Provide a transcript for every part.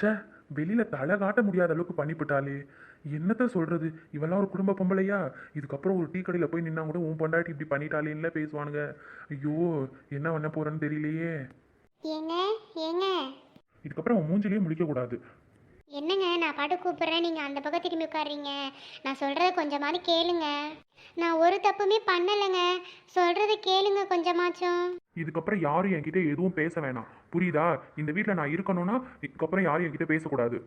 ச்சே வெளியில தலை காட்ட முடியாத அளவுக்கு பண்ணிவிட்டாளே என்னத்த சொல்றது? இவெல்லாம் ஒரு குடும்ப பொம்பளையா? இதுக்கப்புறம் ஒரு டீ கடையில் போய் நின்னா கூட உன் பொண்டாட்டி இப்படி பண்ணிட்டாளேன்ல பேசுவானுங்க. ஐயோ என்ன பண்ண போறேன்னு தெரியலையே. ஏங்க ஏங்க? இதுக்கப்புறம் உன் மூஞ்சிலேயே முழிக்க கூடாது. என்னங்க? நான் பாட்டு கூப்பிட்றேன். நீங்கள் அந்த பக்கம் திரும்பி உட்காடுறீங்க நான் சொல்கிறத கொஞ்சமாவது கேளுங்க. நான் ஒரு தப்புமே பண்ணலைங்க. சொல்கிறத கேளுங்க கொஞ்சமாச்சும். இதுக்கப்புறம் யாரும் என்கிட்ட எதுவும் பேச வேணாம். புரியுதா? இந்த வீட்டில் நான் இருக்கணும்னா இதுக்கப்புறம் யாரும் என்கிட்ட பேசக்கூடாது.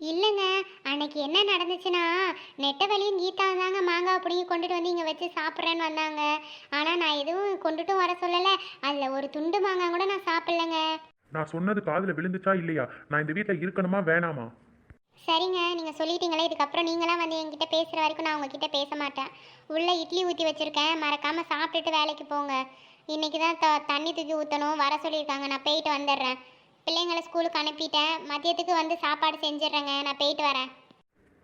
இல்லைங்க அன்னைக்கு என்ன நடந்துச்சுன்னா நெட்டவழியும் கீதா தாங்க மாங்காய் பிடிங்கி கொண்டுட்டு வந்து இங்கே வச்சு சாப்பிட்றேன்னு வந்தாங்க. ஆனால் நான் எதுவும் கொண்டுட்டும் வர சொல்லலை. அதில் ஒரு துண்டு மாங்காய் கூட நான் சாப்பிட்லங்க. நான் சொன்னது காதில் விழுந்துச்சா இல்லையா? நான் இந்த வீட்டில் இருக்கணுமா வேணாமா? சரிங்க நீங்கள் சொல்லிட்டீங்களே இதுக்கப்புறம் நீங்களாம் வந்து என்கிட்ட பேசுகிற வரைக்கும் நான் உங்ககிட்ட பேச மாட்டேன். உள்ளே இட்லி ஊற்றி வச்சுருக்கேன் மறக்காமல் சாப்பிட்டுட்டு வேலைக்கு போங்க. இன்றைக்கி தான் த தண்ணி தூக்கி ஊற்றணும் வர சொல்லியிருக்காங்க நான் போயிட்டு வந்துடுறேன். பிள்ளைங்களை ஸ்கூலுக்கு அனுப்பிட்டேன் மதியத்துக்கு வந்து சாப்பாடு செஞ்சிடுறேங்க நான் போயிட்டு வரேன்.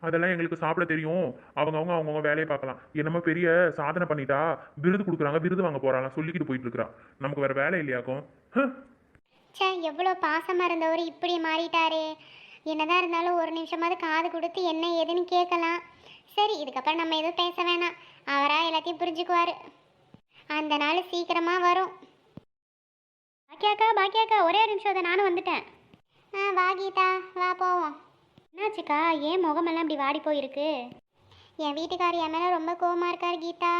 அதெல்லாம் எங்களுக்கு சாப்பிட தெரியும். அவங்கவுங்க அவங்கவுங்க வேலையை பார்க்கலாம். என்னமோ பெரிய சாதனை பண்ணிட்டா விருது கொடுக்குறாங்க விருது வாங்க போறாங்க சொல்லிக்கிட்டு போயிட்டு இருக்கிறா நமக்கு வேற வேலை இல்லையாக்கும். ச்சே எவ்வளோ பாசமாக இருந்தவர் இப்படி மாறிட்டாரே. என்னதான் இருந்தாலும் ஒரு நிமிஷமாவது காது கொடுத்து என்ன ஏதுன்னு கேட்கலாம். சரி இதுக்கப்புறம் நம்ம எதுவும் பேச வேணாம். அவராக எல்லாத்தையும் புரிஞ்சுக்குவார். அந்த நாள் சீக்கிரமாக வரும். பாக்கியாக்கா பாக்கியாக்கா ஒரே ஒரு நிமிஷம் அதை நானும் வந்துட்டேன். ஆ வா கீதா வா போவோம். என்னாச்சுக்கா ஏன் முகமெல்லாம் இப்படி வாடி போயிருக்கு? என் வீட்டுக்கார் என் மேலே ரொம்ப கோவமாக இருக்கார் கீதா.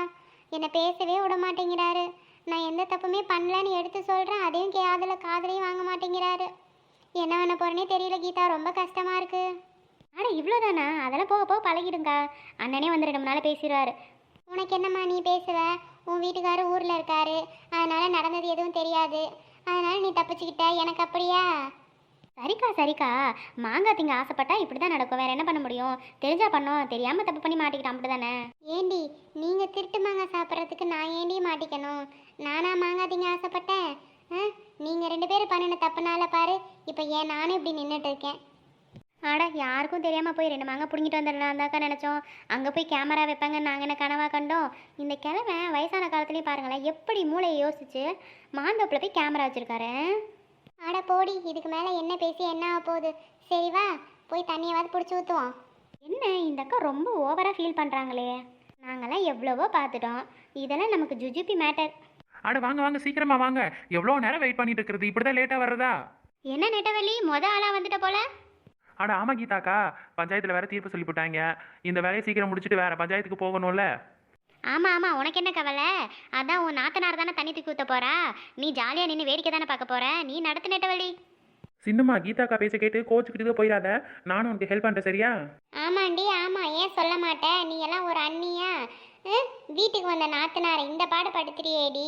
என்னை பேசவே விட மாட்டேங்கிறாரு. நான் எந்த தப்புமே பண்ணலன்னு எடுத்து சொல்கிறேன் அதையும் காதில் காதலையும் வாங்க மாட்டேங்கிறாரு. என்ன பண்ண போறேனே தெரியல கீதா. ரொம்ப கஷ்டமா இருக்கு. அட இவ்வளோதானா அதெல்லாம் போக போக பழகிடுங்க. அண்ணனே வந்து ரெண்டு மூணு நாள் பேசிடுவாரு. உனக்கு என்னம்மா நீ பேசுவ? உன் வீட்டுக்காரர் ஊரில் இருக்காரு. அதனால நடந்தது எதுவும் தெரியாது. அதனால நீ தப்பிச்சுக்கிட்ட. எனக்கு அப்படியா? சரிக்கா சரிக்கா. மாங்காய் திங்க ஆசைப்பட்டா இப்படி தான் நடக்கும். வேற என்ன பண்ண முடியும்? தெரிஞ்சா பண்ணோம். தெரியாமல் தப்பு பண்ணி மாட்டிக்கிட்டோம் அப்படிதானே? ஏண்டி நீங்கள் திருட்டு மாங்காய் சாப்பிட்றதுக்கு நான் ஏண்டி மாட்டிக்கணும்? நானா மாங்காய் திங்க ஆசைப்பட்டேன்? ஆ நீங்க ரெண்டு பேரும் பண்ணின தப்புனால பாரு. இப்போ ஏன் நானும் இப்படி நின்றுட்டு இருக்கேன் அட யாருக்கும் தெரியாம போய் ரெண்டு மாங்காய் பிடுங்கிட்டு வந்துடலாம் தாக்கா நினச்சோம். அங்கே போய் கேமரா வைப்பாங்க நாங்கள் என்ன கனவா கண்டோம்? இந்த கிழமை வயசான காலத்துலேயும் பாருங்களேன் எப்படி மூளையை யோசிச்சு மாந்தோப்பில் போய் கேமரா வச்சிருக்காரு? அட போடி இதுக்கு மேலே என்ன பேசி என்ன ஆக போகுது? சரி வா போய் தண்ணியாவது பிடிச்சி ஊற்றுவோம் என்ன இந்த அக்கா ரொம்ப ஓவராக ஃபீல் பண்ணுறாங்களே நாங்களாம் எவ்வளவோ பார்த்துட்டோம். இதெல்லாம் நமக்கு ஜுஜுப்பி மேட்டர் அட வாங்க வாங்க சீக்கிரமா வாங்க. எவ்வளோ நேரம் வெயிட் பண்ணிட்டு இருக்கிறது? இப்படி தான் லேட்டாக வர்றதா? என்ன நெட்டவள்ளி மொத ஆளாக வந்துட்ட போல. அட ஆமா கீதாக்கா. பஞ்சாயத்தில் வேற தீர்ப்பு சொல்லி போட்டாங்க இந்த வேலையை சீக்கிரம் முடிச்சுட்டு வேற பஞ்சாயத்துக்கு போகணும்ல? ஆமாம் ஆமாம் உனக்கு என்ன கவலை? அதான் உன் நாத்தனார் தானே தண்ணி தூக்கி ஊற்ற போறா? நீ ஜாலியாக நின்று வேடிக்கை தானே பார்க்க போற? நீ நடத்து நெட்டவள்ளி சின்னம்மா கீதாக்கா பேச கேட்டு கோச்சுக்கிட்டு போயிடாத. நானும் உனக்கு ஹெல்ப் பண்ணுறேன் சரியா? ஆமாண்டி ஆமாம் ஏன் சொல்ல மாட்டேன் நீ எல்லாம் ஒரு அண்ணியா? வீட்டுக்கு வந்த நாத்தனாரை இந்த பாடு படுத்துறியேடி.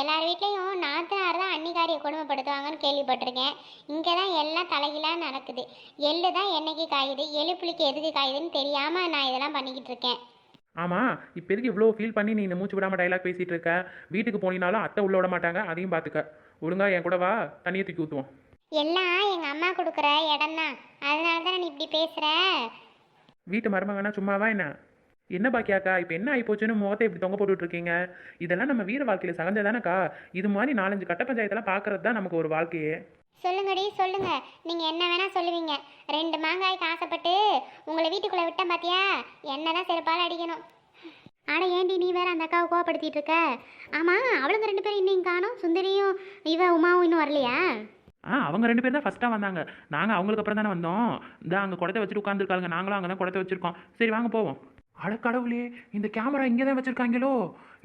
எல்லார் வீட்லேயும் நாத்தனார் தான் அன்னிக்காரியை கொடுமைப்படுத்துவாங்கன்னு கேள்விப்பட்டிருக்கேன். இங்கே தான் எல்லாம் தலைகீழாக நடக்குது. எள்ளு தான் என்னைக்கு காயுது? எள்ளு புளிக்கு எதுக்கு காயுதுன்னு தெரியாமல் நான் இதெல்லாம் பண்ணிக்கிட்டு இருக்கேன் ஆமாம் இப்போ எதுக்கு இவ்வளோ ஃபீல் பண்ணி நீ மூச்சு விடாம டைலாக் பேசிட்டு இருக்க? வீட்டுக்கு போனினாலும் அத்தை உள்ள விட மாட்டாங்க அதையும் பார்த்துக்க ஒழுங்கா என் கூட வா தண்ணியை தூக்கி ஊற்றுவோம் எல்லாம் எங்கள் அம்மா கொடுக்குற இடம் தான் அதனால தான் நீ இப்படி பேசுகிற வீட்டு மருமகனா சும்மாவா என்ன? என்ன பாக்கியாக்கா? இப்போ என்ன ஆகி போச்சுன்னு முகத்தை இப்படி தொங்க போட்டுட்டு இருக்கீங்க இதெல்லாம் நம்ம வீர வாழ்க்கையில் சகஞ்சதானக்கா? இது மாதிரி நாலஞ்சு கட்ட பஞ்சாயத்தெல்லாம் பார்க்கறது தான் நமக்கு ஒரு வாழ்க்கையே. சொல்லுங்கடி சொல்லுங்க. நீங்க என்ன வேணா சொல்லுவீங்க. ரெண்டு மாங்காய்க்கு ஆசைப்பட்டு உங்களை வீட்டுக்குள்ள விட்டேன் பாத்தியா? என்னதான் செருப்பால் அடிக்கணும். ஆனா ஏண்டி நீ வேற அந்த அக்காவை கோவப்படுத்திட்டு இருக்க? ஆமா அவளுங்க ரெண்டு பேரும் இன்னும் காணும். சுந்தரியும் இவ உமாவும் இன்னும் வரலையா? ஆ அவங்க ரெண்டு பேர் தான் ஃபஸ்ட்டாக வந்தாங்க. நாங்கள் அவங்களுக்கு அப்புறம் தானே வந்தோம். இந்த அங்கே குடத்தை வச்சுட்டு உட்காந்துருக்காங்க நாங்களும் அங்கே தான் குடத்தை வச்சுருக்கோம். சரி வாங்க போவோம். அட கடவுளே இந்த கேமரா இங்கே தான் வச்சுருக்காங்களோ?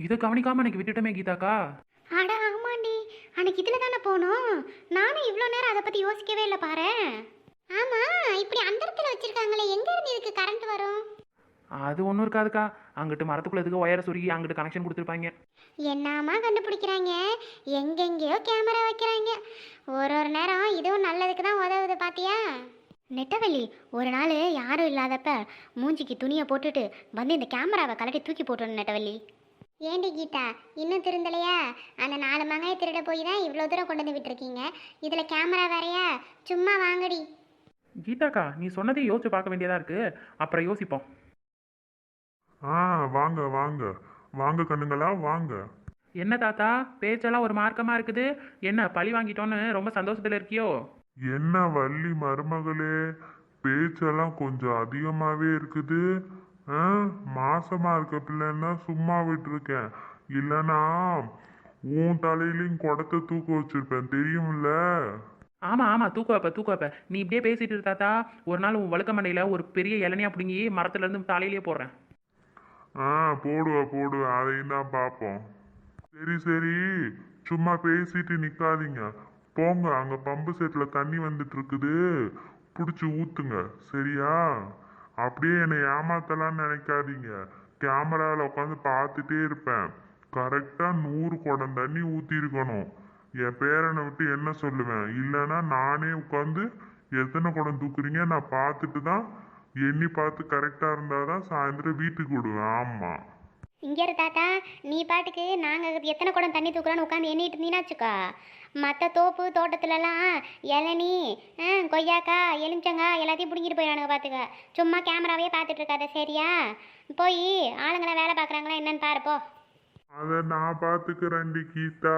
இதை கவனிக்காமல் எனக்கு விட்டுட்டோமே கீதாக்கா. அட ஆமாண்டி. அன்னைக்கு இதுல தானே போனோம். நானும் இவ்வளோ நேரம் அதை பத்தி யோசிக்கவே இல்லை பாரு. ஆமா இப்படி அந்த இடத்துல வச்சிருக்காங்களே எங்க இருந்து இதுக்கு கரண்ட் வரும்? அது ஒன்றும் இருக்காதுக்கா. அங்கிட்டு மரத்துக்குள்ள எதுக்கு ஒயரை சுருகி அங்கிட்டு கனெக்ஷன் கொடுத்துருப்பாங்க. என்னம்மா கண்டுபிடிக்கிறாங்க? எங்கெங்கேயோ கேமரா வைக்கிறாங்க. ஒரு ஒரு நேரம் இதுவும் நல்லதுக்கு தான் உதவுது பாத்தியா? நெட்டவள்ளி ஒரு நாள் யாரும் இல்லாதப்ப மூஞ்சிக்கு துணியை போட்டுட்டு வந்து இந்த கேமராவை கலட்டி தூக்கி போட்டுருணும் நெட்டவள்ளி ஏண்டி கீதா இன்னும் திருந்தலையா? அந்த நாலு மங்காயை திருட போய் தான் இவ்வளோ தூரம் கொண்டு வந்து விட்டுருக்கீங்க. இதில் கேமரா வேறையா? சும்மா வாங்கடி. கீதாக்கா நீ சொன்னதே யோசிச்சு பார்க்க வேண்டியதாக இருக்கு. அப்புறம் யோசிப்போம். ஆ வாங்க வாங்க. வாங்க கண்ணுங்களா வாங்க. என்ன தாத்தா பேச்செல்லாம் ஒரு மார்க்கமாக இருக்குது. என்ன பழி வாங்கிட்டோன்னு ரொம்ப சந்தோஷத்தில் இருக்கியோ? என்ன வள்ளி மருமகளே? பேச்செல்லாம் கொஞ்சம் அதிகமாவே இருக்குது. ஆ? மாசமா இருக்க பிள்ளைன்னா சும்மா விட்டுருக்கேன். இல்லனா உன் தலையிலையும் குடத்தை தூக்க வச்சிருப்பேன். தெரியும்ல? ஆமாம் ஆமாம் தூக்க வைப்ப தூக்க வைப்ப நீ இப்படியே பேசிட்டு இரு தாத்தா. ஒரு நாள் உன் வழுக்க மண்டையில் ஒரு பெரிய இளநியா பிடுங்கி மரத்துலேருந்து தலையிலேயே போடுறேன். ஆ போடுவா போடுவா. அதையும் தான் பார்ப்போம். சரி சரி. சும்மா பேசிட்டு நிக்காதீங்க. போங்க அங்க பம்பு செட்ல தண்ணி வந்துட்டு இருக்குது பிடிச்சி ஊத்துங்க சரியா? அப்படியே என்னை ஏமாத்தலாம்னு நினைக்காதீங்க. கேமராவில் உட்காந்து பார்த்துட்டே இருப்பேன். கரெக்டா நூறு குடம் தண்ணி ஊற்றிருக்கணும் என் பேரனை விட்டு என்ன சொல்லுவேன்? இல்லைன்னா நானே உட்காந்து எத்தனை குடம் தூக்குறீங்க? நான் பார்த்துட்டு தான் எண்ணி பார்த்து கரெக்டாக இருந்தால் தான் சாயந்தரம் வீட்டுக்கு விடுவேன். ஆமாம் இங்கே தாத்தா. நீ பாட்டுக்கு நாங்கள் எத்தனை குடம் தண்ணி தூக்குறோன்னு உட்காந்து எண்ணிட்டு இருந்தீங்கன்னாச்சுக்கா மற்ற தோப்பு தோட்டத்துலலாம் இளநீ கொய்யாக்கா எலுமிச்சங்கா எல்லாத்தையும் பிடுங்கிட்டு போயிடானுங்க பார்த்துக்க சும்மா கேமராவே பார்த்துட்டு இருக்காத சரியா? போய் ஆளுங்களை வேலை பார்க்குறாங்களா என்னன்னு பாருப்போ அதை நான் பார்த்துக்கிறேன்டி கீதா.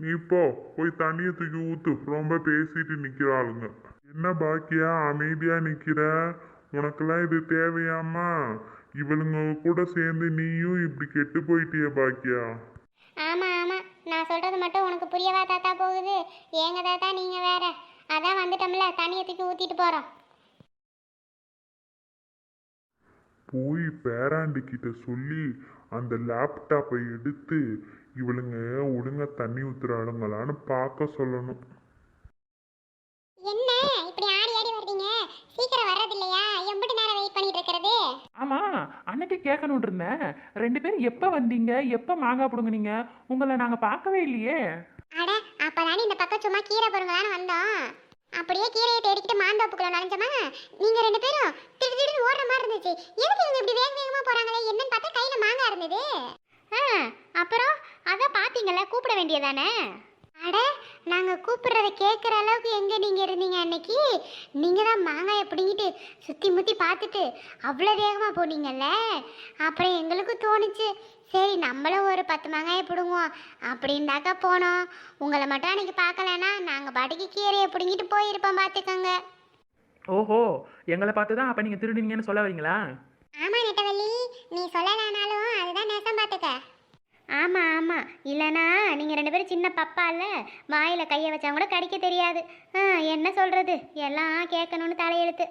நீ போ போய் தண்ணியை தூக்கி ஊத்து. ரொம்ப பேசிட்டு நிற்கிறாளுங்க என்ன பாக்கியா அமைதியாக நிற்கிற உனக்கெல்லாம் இது தேவையாமா இவளுங்க கூட சேர்ந்து நீயும் இப்படி கெட்டு போயிட்டியே பாக்கியா? ஆமாம் ஆமாம் நான் சொல்கிறது மட்டும் உனக்கு புரியவா தாத்தா? போகுது. ஏங்க தாத்தா நீங்கள் வேற. அதான் வந்துட்டோம்ல. தண்ணியை தூக்கி ஊற்றிட்டு போகிறோம் போய் பேராண்டி கிட்ட சொல்லி அந்த லேப்டாப்பை எடுத்து இவளுங்க ஒழுங்கா தண்ணி ஊத்துறாளுங்களான்னு பார்க்க சொல்லணும் என்ன இப்படி ஆடி ஆடி வர்றீங்க சீக்கிரம் வர்றது இல்லையா எம்பிட்டு நேரம் வெயிட் பண்ணிட்டு இருக்கிறது ஆமாம் அன்னைக்கு கேட்கணுன்னு இருந்தேன். ரெண்டு பேரும் எப்போ வந்தீங்க? எப்போ மாங்காய் பிடுங்குனீங்க? உங்களை நாங்கள் பார்க்கவே இல்லையே. அட அப்பதானே இந்த பக்கம் சும்மா கீரை பொருங்களான்னு வந்தோம். அப்படியே கீரையை தேடிக்கிட்டு மாந்தோப்புக்குள்ள நுழைஞ்சோமா? நீங்க ரெண்டு பேரும் திடீர் திடுன்னு ஓடுற மாதிரி இருந்துச்சு. எதுக்கு இவங்க இப்படி வேக வேகமா போறாங்களே? என்னன்னு பார்த்தா கையில மாங்காய் இருந்தது. அப்புறம் அதான் பாத்தீங்கல்ல கூப்பிட வேண்டியதானே? அட நாங்க கூப்பிடுறத கேட்குற அளவுக்கு எங்க நீங்க இருந்தீங்க அன்னைக்கு? நீங்க தான் மாங்காயை பிடிங்கிட்டு சுத்தி முத்தி பார்த்துட்டு அவ்வளோ வேகமா போனீங்கல்ல? அப்புறம் எங்களுக்கு தோணுச்சு. சரி நம்மளும் ஒரு பத்து மாங்காயை பிடுங்குவோம். அப்படின்னாக்கா போனோம். உங்களை மட்டும் அன்னைக்கு பார்க்கலன்னா நாங்கள் பாட்டுக்கு கீரையை பிடுங்கிட்டு போயிருப்போம் பார்த்துக்கோங்க ஓஹோ எங்களை பார்த்து தான் அப்போ நீங்கள் திருடுனீங்கன்னு சொல்ல வரீங்களா? ஆமாம் நெட்டவள்ளி நீ சொல்லலானாலும் அதுதான் நேசம் பார்த்துக்க ஆமாம் ஆமாம் இல்லைனா நீங்கள் ரெண்டு பேரும் சின்ன பப்பா இல்லை வாயில் கையை வச்சா கூட கடிக்க தெரியாது. ஆ, என்ன சொல்கிறது எல்லாம் கேட்கணும்னு தலையெழுத்து.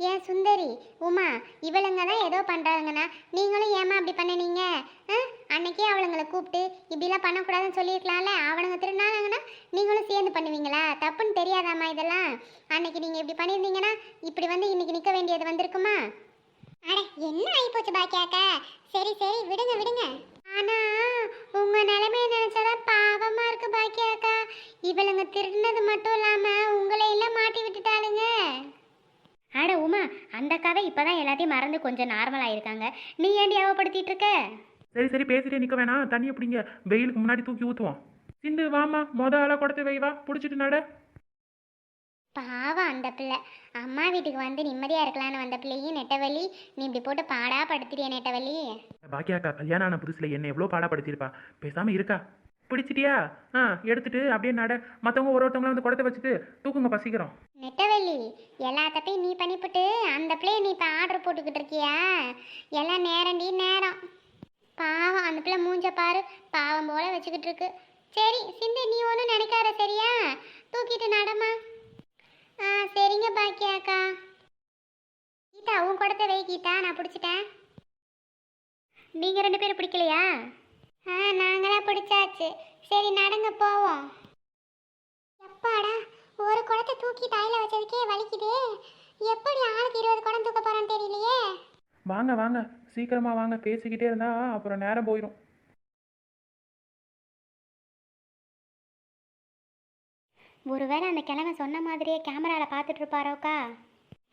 ஏன் சுந்தரி உமா இவளுங்க தான் ஏதோ பண்ணுறாங்கண்ணா நீங்களும் ஏமா அப்படி பண்ணுனீங்க? ஆ அன்னைக்கே அவளுங்களை கூப்பிட்டு இப்படிலாம் பண்ணக்கூடாதுன்னு சொல்லியிருக்கலாம்ல? அவனுங்க திருநாங்கன்னா நீங்களும் சேர்ந்து பண்ணுவீங்களா? தப்புன்னு தெரியாதாம்மா இதெல்லாம்? அன்னைக்கு நீங்கள் இப்படி பண்ணியிருந்தீங்கன்னா இப்படி வந்து இன்னைக்கு நிற்க வேண்டியது வந்திருக்குமா? அட என்ன ஆயிப்போச்சு பாக்கியாக்கா? சரி சரி விடுங்க விடுங்க. ஆனா உங்க நிலைமைய நினைச்சாதான் பாவமா இருக்கு பாக்கியாக்கா இவளுங்க திருடினது மட்டும் இல்லாம உங்களை எல்லாம் மாட்டி விட்டுட்டாளுங்க. அட உமா அந்த கதை இப்பதான் எல்லாத்தையும் மறந்து கொஞ்சம் நார்மல் ஆயிருக்காங்க நீ ஏண்டி அவப்படுத்திட்டு இருக்க? சரி சரி பேசிட்டே நிற்க வேணாம். தண்ணியை பிடிங்க. வெயிலுக்கு முன்னாடி தூக்கி ஊற்றுவோம் சிந்து வாமா மொத ஆளாக கொடுத்து வை வா. பிடிச்சிட்டு நட. பாவம் அந்த பிள்ளை. அம்மா வீட்டுக்கு வந்து நிம்மதியா இருக்கலாம்னு வந்த பிள்ளையும் நெட்டவள்ளி. நீ இப்படி போட்டு பாடா படுத்துறிய நெட்டவள்ளி. பாக்கியாக்கா கல்யாணம் ஆன புதுசில் என்ன எவ்வளோ பாடப்படுத்தியிருப்பா பேசாமல் இருக்கா? பிடிச்சிட்டியா? ஆ எடுத்துட்டு அப்படியே நட. மற்றவங்க ஒரு ஒருத்தவங்களும் வந்து குடத்தை வச்சுட்டு தூக்குங்க பசிக்கிறோம். நெட்டவள்ளி எல்லா தப்பையும் நீ பண்ணிவிட்டு அந்த பிள்ளைய நீ இப்போ ஆர்டர் போட்டுக்கிட்டு இருக்கியா? எல்லாம் நேரண்டி நேரம். பாவம் அந்த பிள்ளை மூஞ்ச பாரு. பாவம் போல வச்சுக்கிட்டு இருக்கு. சரி சிந்து நீ ஒன்றும் நினைக்காத சரியா? தூக்கிட்டு நடமா? ஆ சரிங்க பாக்கியாக்கா கீதா உன் குடத்தை வை கீதா நான் பிடிச்சிட்டேன். நீங்கள் ரெண்டு பேரும் பிடிக்கலையா? ஆ நாங்களாம் பிடிச்சாச்சு. சரி நடங்க போவோம். எப்பாடா ஒரு குடத்தை தூக்கி தலையில வச்சதுக்கே வலிக்குதே. எப்படி ஆளுக்கு இருபது குடம் தூக்க போறான்னு தெரியலையே. வாங்க வாங்க. சீக்கிரமாக வாங்க. பேசிக்கிட்டே இருந்தா அப்புறம் நேரம் போயிடும் ஒருவேளை அந்த கிழமை சொன்ன மாதிரியே கேமரால பார்த்துட்டு இருப்பாரோக்கா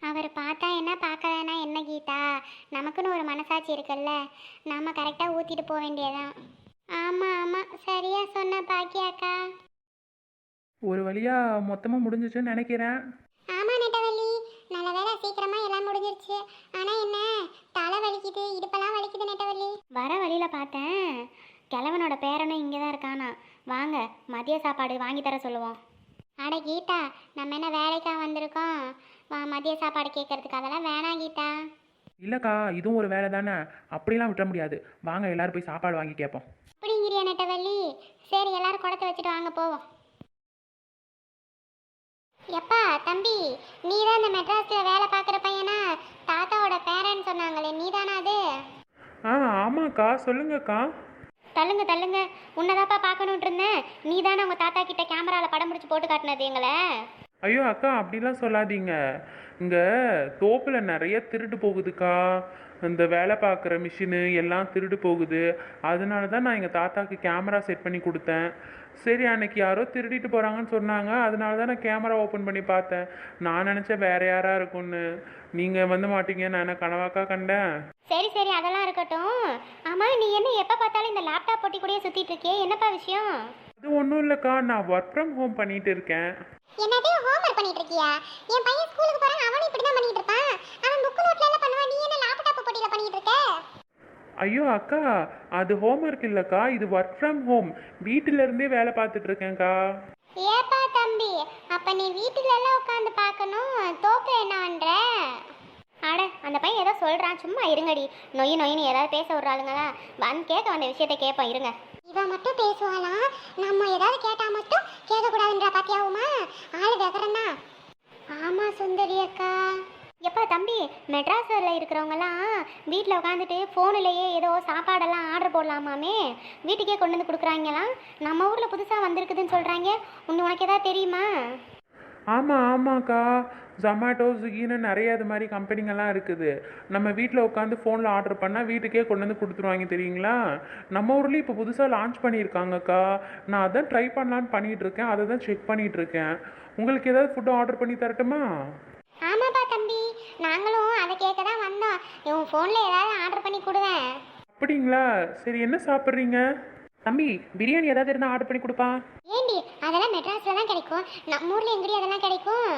அவர் பார்த்தா என்ன பார்க்க வேணாம் என்ன கீதா? நமக்குன்னு ஒரு மனசாட்சி இருக்குல்ல. நாம கரெக்டாக ஊற்றிட்டு போக வேண்டியதான் ஆமாம் ஆமாம் சரியா சொன்ன பாக்கியாக்கா. ஒரு வழியாக மொத்தமாக முடிஞ்சிச்சுன்னு நினைக்கிறேன். ஆமா நெட்டவள்ளி. நல்ல வேலை சீக்கிரமா எல்லாம் முடிஞ்சிருச்சு. ஆனா என்ன? தலை வலிக்குது இடுப்பெல்லாம் வலிக்குது நெட்டவள்ளி. வர வழியில பார்த்தேன். கிழவனோட பேரனும் இங்கே தான் இருக்கானா வாங்க மதிய சாப்பாடு வாங்கி தர சொல்லுவோம். அட கீதா நம்ம என்ன வேலைக்கா வந்திருக்கோம்? வா, மதிய சாப்பாடு கேட்கறதுக்கு அதெல்லாம் வேணாம் கீதா. இல்லைக்கா இதுவும் ஒரு வேலை தானே? அப்படிலாம் விட்டுற முடியாது. வாங்க எல்லாரும் போய் சாப்பாடு வாங்கி கேட்போம். அப்படிங்கிறியா நெட்டவள்ளி? சரி எல்லாரும் குடத்தை வச்சுட்டு வாங்க போவோம். எப்பா தம்பி நீ தான் இந்த மெட்ராஸில் வேலை பார்க்குற பையனா? தாத்தாவோட பேரன் சொன்னாங்களே நீ தானா அது? ஆ ஆமாக்கா சொல்லுங்கக்கா. தள்ளுங்க தள்ளுங்க. உன்னதாப்பா பார்க்கணுன்ட்டு இருந்தேன். நீ தானே உங்கள் தாத்தா கிட்ட கேமராவில் படம் பிடிச்சி போட்டு காட்டினது எங்களை? ஐயோ அக்கா அப்படிலாம் சொல்லாதீங்க. இங்கே தோப்பில் நிறைய திருடு போகுதுக்கா. இந்த வேலை பார்க்குற மிஷினு எல்லாம் திருடு போகுது. அதனால தான் நான் எங்கள் தாத்தாக்கு கேமரா செட் பண்ணி கொடுத்தேன். சரி அன்னைக்கு யாரோ திருடிட்டு போகிறாங்கன்னு சொன்னாங்க. அதனால தான் நான் கேமரா ஓப்பன் பண்ணி பார்த்தேன். நான் நினச்சேன் வேற யாராக இருக்கும்னு. நீங்கள் வந்து மாட்டீங்க நான் என்ன கனவாக்கா கண்டேன்? சரி சரி அதெல்லாம் இருக்கட்டும். ஆமாம் நீ என்ன எப்போ பார்த்தாலும் இந்த லேப்டாப் போட்டி கூடயே சுற்றிட்டு இருக்கியே? என்னப்பா விஷயம்? அது ஒன்றும் இல்லைக்கா நான் ஒர்க் ஃப்ரம் ஹோம் பண்ணிட்டு இருக்கேன். என்னது ஹோம்ஒர்க் பண்ணிட்டு இருக்கியா? என் பையன் ஸ்கூலுக்கு போறான் அவனும் இப்படி தான் பண்ணிட்டு இருப்பான். அவன் புக் நோட்ல எல்லாம் பண்ணுவான்? நீ என்ன லேப்டாப் போட்டியில பண்ணிட்டு இருக்க? ஐயோ அக்கா அது ஹோம்ஒர்க் இல்லைக்கா இது ஒர்க் ஃப்ரம் ஹோம் வீட்டிலேருந்தே வேலை பார்த்துட்டு இருக்கேன்க்கா. ஏப்பா தம்பி அப்ப நீ வீட்டுல எல்லாம் உட்காந்து பார்க்கணும். தோப்பு என்ன பண்ற அட அந்த பையன் ஏதோ சொல்றான். சும்மா இருங்கடி. நொய் நொயின்னு ஏதாவது பேச விட்றாளுங்களா? வந்து கேட்க வந்த விஷயத்த கேட்போம் இருங்க. இவன் மட்டும் பேசுவாளா? நம்ம ஏதாவது கேட்டா மட்டும் கேட்க கூடாதுன்ற பாத்தியாவுமா ஆளு வெகரனா ஆமா சுந்தரி அக்கா. எப்பா தம்பி மெட்ராஸில் இருக்கிறவங்கலாம் வீட்டில் உட்காந்துட்டு ஃபோனிலேயே ஏதோ சாப்பாடெல்லாம் ஆர்டர் போடலாமாமே? வீட்டுக்கே கொண்டு வந்து கொடுக்குறாங்களாம் நம்ம ஊரில் புதுசாக வந்திருக்குதுன்னு சொல்கிறாங்க இன்னும் உனக்கு ஏதாவது தெரியுமா? ஆமாம் ஆமாக்கா. ஜொமேட்டோ ஸ்விக்கின்னு நிறைய இது மாதிரி கம்பெனிங்கெல்லாம் இருக்குது. நம்ம வீட்டில் உட்காந்து ஃபோனில் ஆர்டர் பண்ணால் வீட்டுக்கே கொண்டு வந்து கொடுத்துருவாங்க தெரியுங்களா? நம்ம ஊர்லேயும் இப்போ புதுசாக லான்ச் பண்ணியிருக்காங்கக்கா. நான் அதான் ட்ரை பண்ணலான்னு பண்ணிகிட்டு இருக்கேன் அதை தான் செக் பண்ணிகிட்டு இருக்கேன் உங்களுக்கு ஏதாவது ஃபுட்டு ஆர்டர் பண்ணி தரட்டுமா? ஆமாப்பா தம்பி. நாங்களும் அதை கேட்க தான் வந்தோம். இவன் ஃபோனில் ஏதாவது ஆர்டர் பண்ணி கொடுவேன். அப்படிங்களா? சரி என்ன சாப்பிட்றீங்க? தம்பி பிரியாணி ஏதாவது இருந்தால் ஆர்டர் பண்ணி கொடுப்பா. ஏண்டி அதெல்லாம் மெட்ராஸில் தான் கிடைக்கும். நம்ம ஊரில் எங்கடி அதெல்லாம் கிடைக்கும்?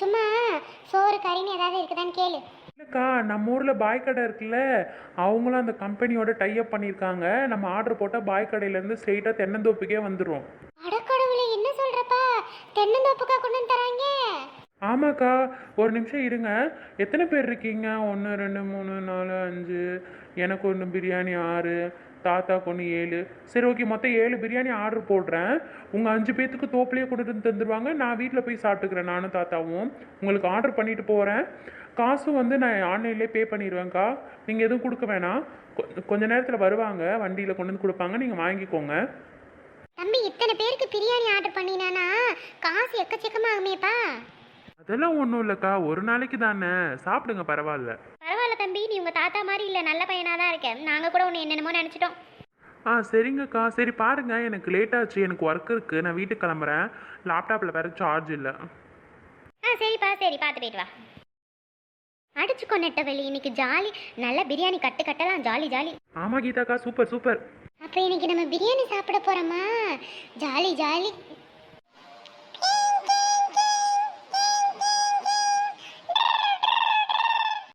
சும்மா சோறு கறின்னு ஏதாவது இருக்குதான்னு கேளு. இல்லைக்கா நம்ம ஊரில் பாய் கடை இருக்குல்ல அவங்களும் அந்த கம்பெனியோட டைப் பண்ணியிருக்காங்க. நம்ம ஆர்டர் போட்டால் பாய் கடையிலேருந்து ஸ்ட்ரெயிட்டாக தென்னந்தோப்புக்கே வந்துடும் அடக்கடவுளே என்ன சொல்கிறப்பா தென்னந்தோப்புக்கா கொண்டு வந்து தராங்க. ஆமாக்கா ஒரு நிமிஷம் இருங்க. எத்தனை பேர் இருக்கீங்க? ஒன்று ரெண்டு மூணு நாலு அஞ்சு. எனக்கு ஒன்று பிரியாணி ஆறு. தாத்தாக்கு ஒன்று ஏழு. சரி ஓகே மொத்தம் ஏழு பிரியாணி ஆர்டர் போடுறேன். உங்கள் அஞ்சு பேர்த்துக்கு தோப்புலேயே கொண்டு வந்து தந்துடுவாங்க நான் வீட்டில் போய் சாப்பிட்டுக்கிறேன் நானும் தாத்தாவும். உங்களுக்கு ஆர்டர் பண்ணிட்டு போகிறேன் காசும் வந்து நான் ஆன்லைன்லேயே பே பண்ணிடுவேன்க்கா நீங்கள் எதுவும் கொடுக்க வேணாம். கொ- கொஞ்ச நேரத்தில் வருவாங்க. வண்டியில் கொண்டு வந்து கொடுப்பாங்க. நீங்கள் வாங்கிக்கோங்க. தம்பி இத்தனை பேருக்கு பிரியாணி ஆர்டர் பண்ணினானா? காசு எக்கச்சக்கமாக ஆகுமேப்பா. அதெல்லாம் ஒன்றும் இல்லைக்கா. ஒரு நாளைக்கு தானே. சாப்பிடுங்க பரவாயில்ல. பரவாயில்ல தம்பி நீ உங்கள் தாத்தா மாதிரி இல்லை நல்ல பையனாக தான் இருக்க நாங்கள் கூட ஒன்று என்னென்னமோ நினச்சிட்டோம். ஆ சரிங்கக்கா. சரி பாருங்க. எனக்கு லேட் ஆச்சு. எனக்கு ஒர்க் இருக்குது நான் வீட்டுக்கு கிளம்புறேன். லேப்டாப்பில் வேறு சார்ஜ் இல்லை. ஆ சரிப்பா சரி. பார்த்து போயிட்டு வா. அடிச்சுக்கோ நெட்டவெளி. இன்னைக்கு ஜாலி. நல்ல பிரியாணி கட்டு கட்டலாம். Jolly jolly. ஆமாம் கீதாக்கா. Super super. அப்போ இன்னைக்கு நம்ம பிரியாணி சாப்பிட போகிறோமா ஜாலி ஜாலி.